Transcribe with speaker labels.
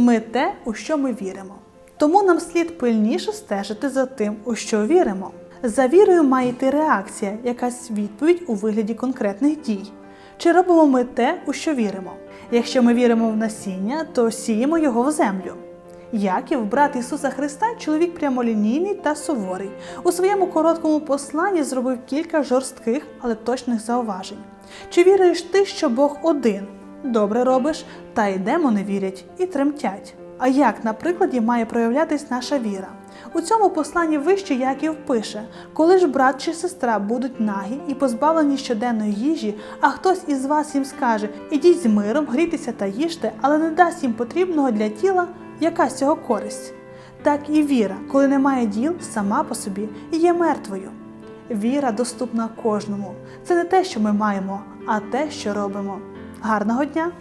Speaker 1: Ми те, у що ми віримо. Тому нам слід пильніше стежити за тим, у що віримо. За вірою має йти реакція, якась відповідь у вигляді конкретних дій. Чи робимо ми те, у що віримо? Якщо ми віримо в насіння, то сіємо його в землю. Яків, брат Ісуса Христа, чоловік прямолінійний та суворий. У своєму короткому посланні зробив кілька жорстких, але точних зауважень. Чи віруєш ти, що Бог один? Добре робиш, та й демони вірять і тремтять. А як на прикладі має проявлятись наша віра? У цьому посланні вище Яків пише: коли ж брат чи сестра будуть нагі і позбавлені щоденної їжі, а хтось із вас їм скаже: ідіть з миром, грійтеся та їжте, але не дасть їм потрібного для тіла, яка з цього користь? Так і віра, коли немає діл, сама по собі є мертвою. Віра доступна кожному. Це не те, що ми маємо, а те, що робимо. Гарного дня!